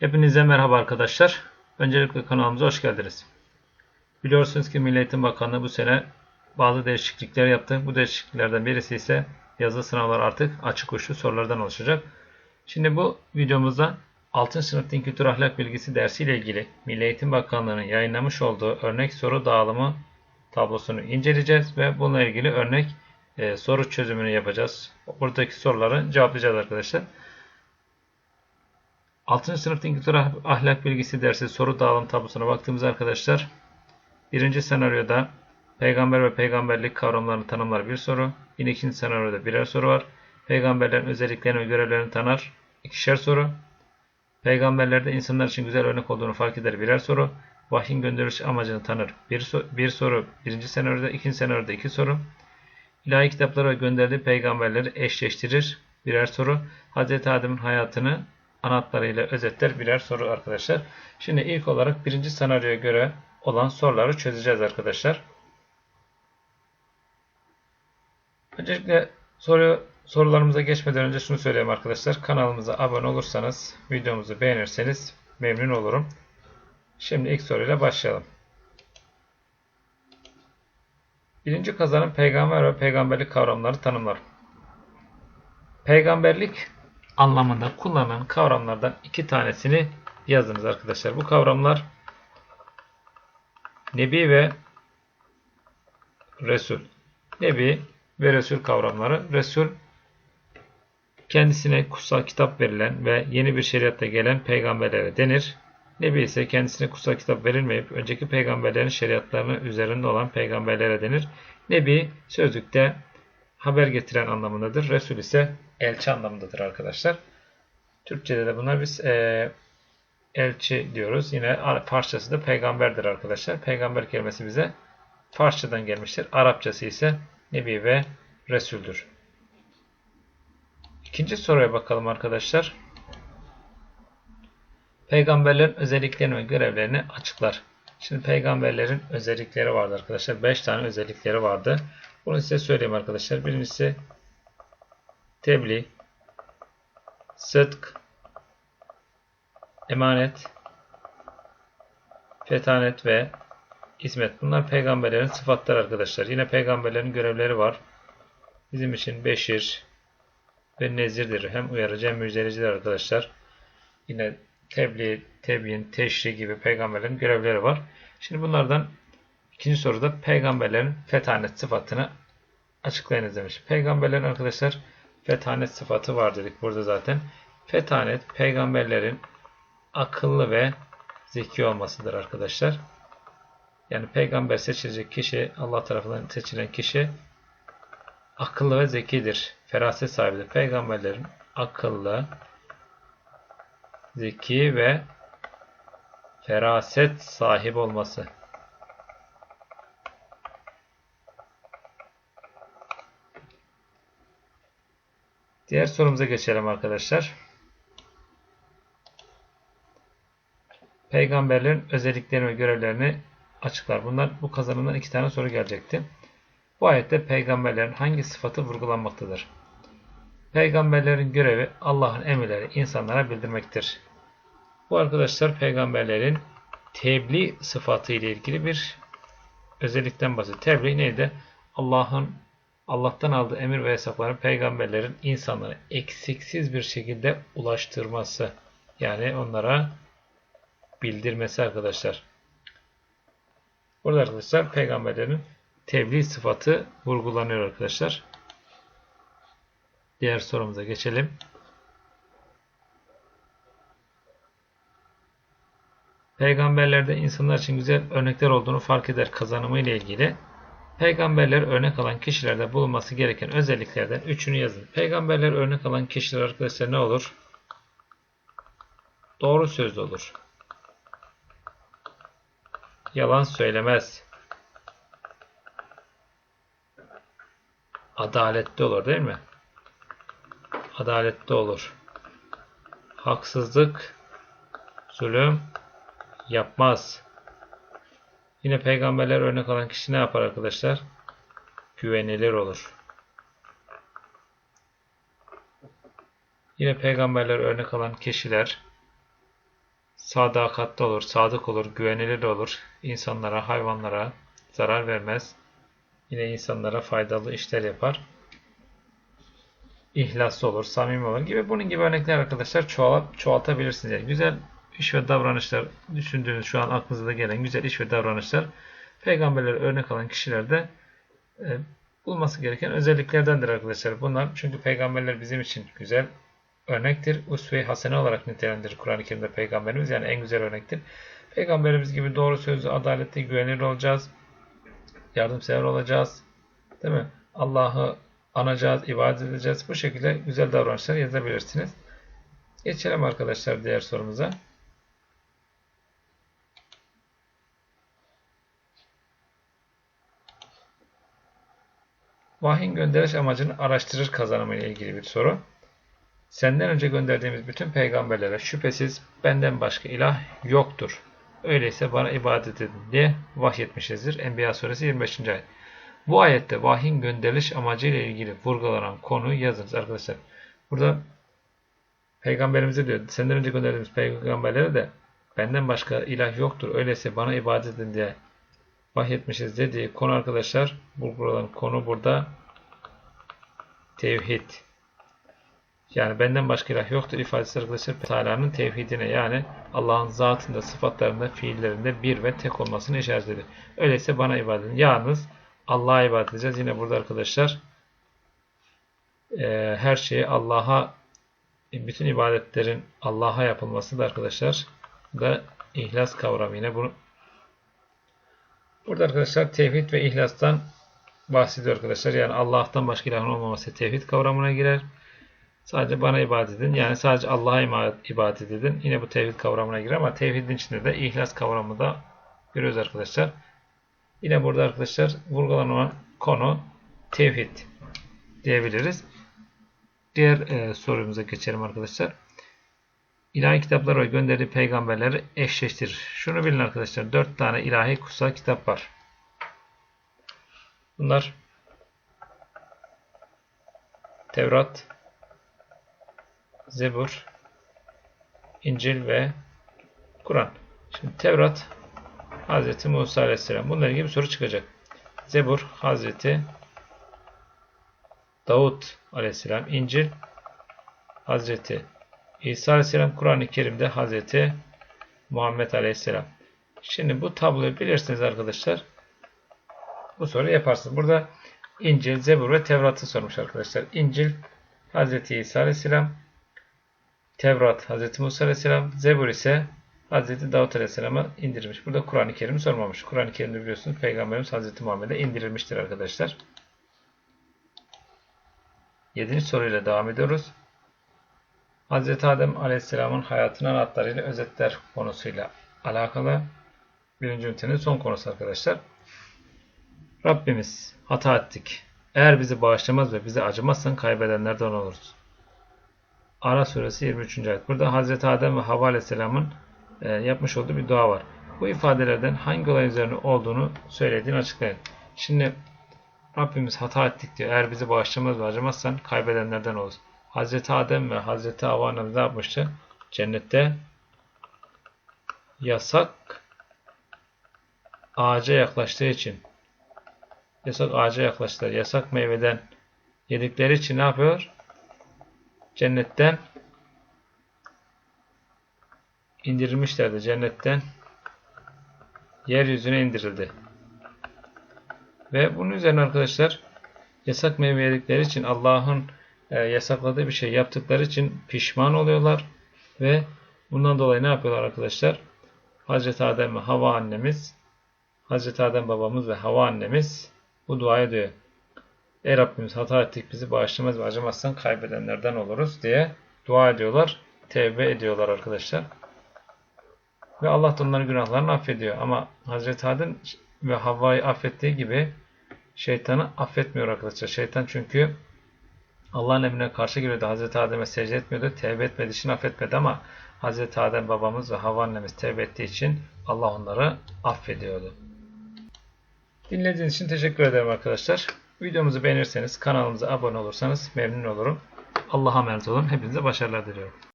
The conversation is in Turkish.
Hepinize merhaba arkadaşlar. Öncelikle kanalımıza hoş geldiniz. Biliyorsunuz ki Milli Eğitim Bakanlığı bu sene bazı değişiklikler yaptı. Bu değişikliklerden birisi ise yazılı sınavlar artık açık uçlu sorulardan oluşacak. Şimdi bu videomuzda 6. sınıf din kültür ahlak bilgisi dersiyle ilgili Milli Eğitim Bakanlığı'nın yayınlamış olduğu örnek soru dağılımı tablosunu inceleyeceğiz ve bununla ilgili örnek e, soru çözümünü yapacağız. Buradaki soruları cevaplayacağız arkadaşlar. 6. sınıf din kültür ahlak bilgisi dersi soru dağılım tablosuna baktığımızda arkadaşlar birinci senaryoda peygamber ve peygamberlik kavramlarını tanımlar bir soru. Yine ikinci senaryoda birer soru var. Peygamberlerin özelliklerini ve görevlerini tanır ikişer soru. Peygamberlerde insanlar için güzel örnek olduğunu fark eder birer soru. Vahyin gönderiliş amacını tanır bir, so bir soru birinci senaryoda ikinci senaryoda iki soru. İlahi kitapları ve gönderdiği peygamberleri eşleştirir birer soru. Hz. Adem'in hayatını anahtarıyla özetler birer soru arkadaşlar. Şimdi ilk olarak birinci senaryoya göre olan soruları çözeceğiz arkadaşlar. Öncelikle soru, sorularımıza geçmeden önce şunu söyleyeyim arkadaşlar. Kanalımıza abone olursanız, videomuzu beğenirseniz memnun olurum. Şimdi ilk soruyla başlayalım. Birinci kazanım peygamber ve peygamberlik kavramları tanımlar. Peygamberlik anlamında kullanılan kavramlardan iki tanesini yazınız arkadaşlar. Bu kavramlar Nebi ve Resul. Nebi ve Resul kavramları. Resul kendisine kutsal kitap verilen ve yeni bir şeriatta gelen peygamberlere denir. Nebi ise kendisine kutsal kitap verilmeyip önceki peygamberlerin şeriatlarını üzerinde olan peygamberlere denir. Nebi sözlükte haber getiren anlamındadır. Resul ise elçi anlamındadır arkadaşlar. Türkçede de buna biz e, elçi diyoruz. Yine Farsçası da peygamberdir arkadaşlar. Peygamber kelimesi bize Farsçadan gelmiştir. Arapçası ise Nebi ve Resul'dür. İkinci soruya bakalım arkadaşlar. Peygamberlerin özelliklerini ve görevlerini açıklar. Şimdi peygamberlerin özellikleri vardı arkadaşlar. 5 tane özellikleri vardı. Bunu size söyleyeyim arkadaşlar. Birincisi tebliğ, sıdk, emanet, fetanet ve hizmet. Bunlar peygamberlerin sıfatları arkadaşlar. Yine peygamberlerin görevleri var. Bizim için beşir ve nezirdir. Hem uyarıcı hem müjdelecidir arkadaşlar. Yine tebliğ, tebyin, teşri gibi peygamberlerin görevleri var. Şimdi bunlardan ikinci soruda peygamberlerin fetanet sıfatını açıklayınız demiş. Peygamberlerin arkadaşlar fetanet sıfatı var dedik burada zaten. Fetanet peygamberlerin akıllı ve zeki olmasıdır arkadaşlar. Yani peygamber seçilecek kişi, Allah tarafından seçilen kişi akıllı ve zekidir. Feraset sahibidir. Peygamberlerin akıllı, zeki ve feraset sahibi olması. Diğer sorumuza geçelim arkadaşlar. Peygamberlerin özelliklerini ve görevlerini açıklar. Bunlar bu kazanımdan iki tane soru gelecekti. Bu ayette peygamberlerin hangi sıfatı vurgulanmaktadır? Peygamberlerin görevi Allah'ın emirleri insanlara bildirmektir. Bu arkadaşlar peygamberlerin tebliğ sıfatı ile ilgili bir özellikten bahsediyor. Tebliğ neydi? Allah'ın Allah'tan aldığı emir ve yasakları peygamberlerin insanlara eksiksiz bir şekilde ulaştırması. Yani onlara bildirmesi arkadaşlar. Burada arkadaşlar peygamberlerin tebliğ sıfatı vurgulanıyor arkadaşlar. Diğer sorumuza geçelim. Peygamberlerde insanlar için güzel örnekler olduğunu fark eder kazanımı ile ilgili. Peygamberler örnek alan kişilerde bulunması gereken özelliklerden üçünü yazın. Peygamberler örnek alan kişiler arkadaşlar ne olur? Doğru sözlü olur. Yalan söylemez. Adaletli olur değil mi? Adaletli olur. Haksızlık, zulüm yapmaz. Yine peygamberler örnek alan kişi ne yapar arkadaşlar? Güvenilir olur. Yine peygamberler örnek alan kişiler sadakatli olur, sadık olur, güvenilir olur. İnsanlara, hayvanlara zarar vermez. Yine insanlara faydalı işler yapar. İhlaslı olur, samimi olur gibi bunun gibi örnekler arkadaşlar çoğalt, çoğaltabilirsiniz. Yani güzel iş ve davranışlar düşündüğünüz şu an aklınıza da gelen güzel iş ve davranışlar peygamberlere örnek alan kişilerde e, bulması gereken özelliklerdendir arkadaşlar. Bunlar çünkü peygamberler bizim için güzel örnektir. Usve-i hasene olarak nitelendirir Kur'an-ı Kerim'de peygamberimiz. Yani en güzel örnektir. Peygamberimiz gibi doğru sözlü, adaletli, güvenilir olacağız. Yardımsever olacağız. Değil mi? Allah'ı anacağız, ibadet edeceğiz. Bu şekilde güzel davranışlar yazabilirsiniz. Geçelim arkadaşlar diğer sorumuza. Vahyin gönderiş amacını araştırır kazanımı ile ilgili bir soru. Senden önce gönderdiğimiz bütün peygamberlere şüphesiz benden başka ilah yoktur. Öyleyse bana ibadet edin diye vahyetmişizdir. Enbiya suresi 25. ayet. Bu ayette vahyin gönderiliş amacıyla ilgili vurgulanan konu yazınız arkadaşlar. Burada peygamberimize diyor. Senden önce gönderdiğimiz peygamberlere de benden başka ilah yoktur. Öyleyse bana ibadet edin diye vahyetmişiz dediği konu arkadaşlar. Vurgulanan konu burada tevhid. Yani benden başka ilah yoktur ifadesi arkadaşlar Teala'nın tevhidine yani Allah'ın zatında, sıfatlarında, fiillerinde bir ve tek olmasını işaret ediyor. Öyleyse bana ibadet edin. Yalnız Allah'a ibadet edeceğiz. Yine burada arkadaşlar e, her şeyi Allah'a bütün ibadetlerin Allah'a yapılması da arkadaşlar da ihlas kavramı yine bunu burada arkadaşlar tevhid ve ihlastan bahsediyor arkadaşlar. Yani Allah'tan başka ilahın olmaması tevhid kavramına girer. Sadece bana ibadet edin. Yani sadece Allah'a ibadet edin. Yine bu tevhid kavramına girer ama tevhidin içinde de ihlas kavramı da görüyoruz arkadaşlar. Yine burada arkadaşlar vurgulanan konu tevhid diyebiliriz. Diğer e, sorumuza geçelim arkadaşlar. İlahi kitaplar ve gönderdiği peygamberleri eşleştirir. Şunu bilin arkadaşlar. Dört tane ilahi kutsal kitap var. Bunlar Tevrat, Zebur, İncil ve Kur'an. Şimdi Tevrat Hz. Musa Aleyhisselam. Bununla ilgili bir soru çıkacak. Zebur Hz. Davut Aleyhisselam. İncil Hz. İsa Aleyhisselam. Kur'an-ı Kerim'de Hz. Muhammed Aleyhisselam. Şimdi bu tabloyu bilirsiniz arkadaşlar. Bu soruyu yaparsınız. Burada İncil, Zebur ve Tevrat'ı sormuş arkadaşlar. İncil Hz. İsa Aleyhisselam. Tevrat Hz. Musa Aleyhisselam. Zebur ise Hz. Davut Aleyhisselam'a indirmiş. Burada Kur'an-ı Kerim'i sormamış. Kur'an-ı Kerim'de biliyorsunuz Peygamberimiz Hz. Muhammed'e indirilmiştir arkadaşlar. Yedinci soruyla devam ediyoruz. Hz. Adem Aleyhisselam'ın hayatını anahtarıyla özetler konusuyla alakalı birinci ünitenin son konusu arkadaşlar. Rabbimiz hata ettik. Eğer bizi bağışlamaz ve bize acımazsan kaybedenlerden oluruz. Ara suresi 23. ayet. Burada Hz. Adem ve Havva Aleyhisselam'ın e, yapmış olduğu bir dua var. Bu ifadelerden hangi olay üzerine olduğunu söylediğini açıklayın. Şimdi Rabbimiz hata ettik diyor. Eğer bizi bağışlamaz ve acımazsan kaybedenlerden oluruz. Hz. Adem ve Hz. Havva ne yapmıştı? Cennette yasak ağaca yaklaştığı için yasak ağaca yaklaştılar. Yasak meyveden yedikleri için ne yapıyor? Cennetten indirilmişlerdi. Cennetten yeryüzüne indirildi. Ve bunun üzerine arkadaşlar yasak meyve yedikleri için Allah'ın e, yasakladığı bir şey yaptıkları için pişman oluyorlar ve bundan dolayı ne yapıyorlar arkadaşlar? Hazreti Adem ve Hava annemiz Hazreti Adem babamız ve Hava annemiz bu duayı diyor. Ey Rabbimiz hata ettik bizi bağışlamaz ve acımazsan kaybedenlerden oluruz diye dua ediyorlar. Tevbe ediyorlar arkadaşlar. Ve Allah da onların günahlarını affediyor. Ama Hazreti Adem ve Havva'yı affettiği gibi şeytanı affetmiyor arkadaşlar. Şeytan çünkü Allah'ın emrine karşı geliyordu. Hazreti Adem'e secde etmiyordu. Tevbe etmediği için affetmedi ama Hazreti Adem babamız ve Havva annemiz tevbe ettiği için Allah onları affediyordu. Dinlediğiniz için teşekkür ederim arkadaşlar. Videomuzu beğenirseniz kanalımıza abone olursanız memnun olurum. Allah'a emanet olun. Hepinize başarılar diliyorum.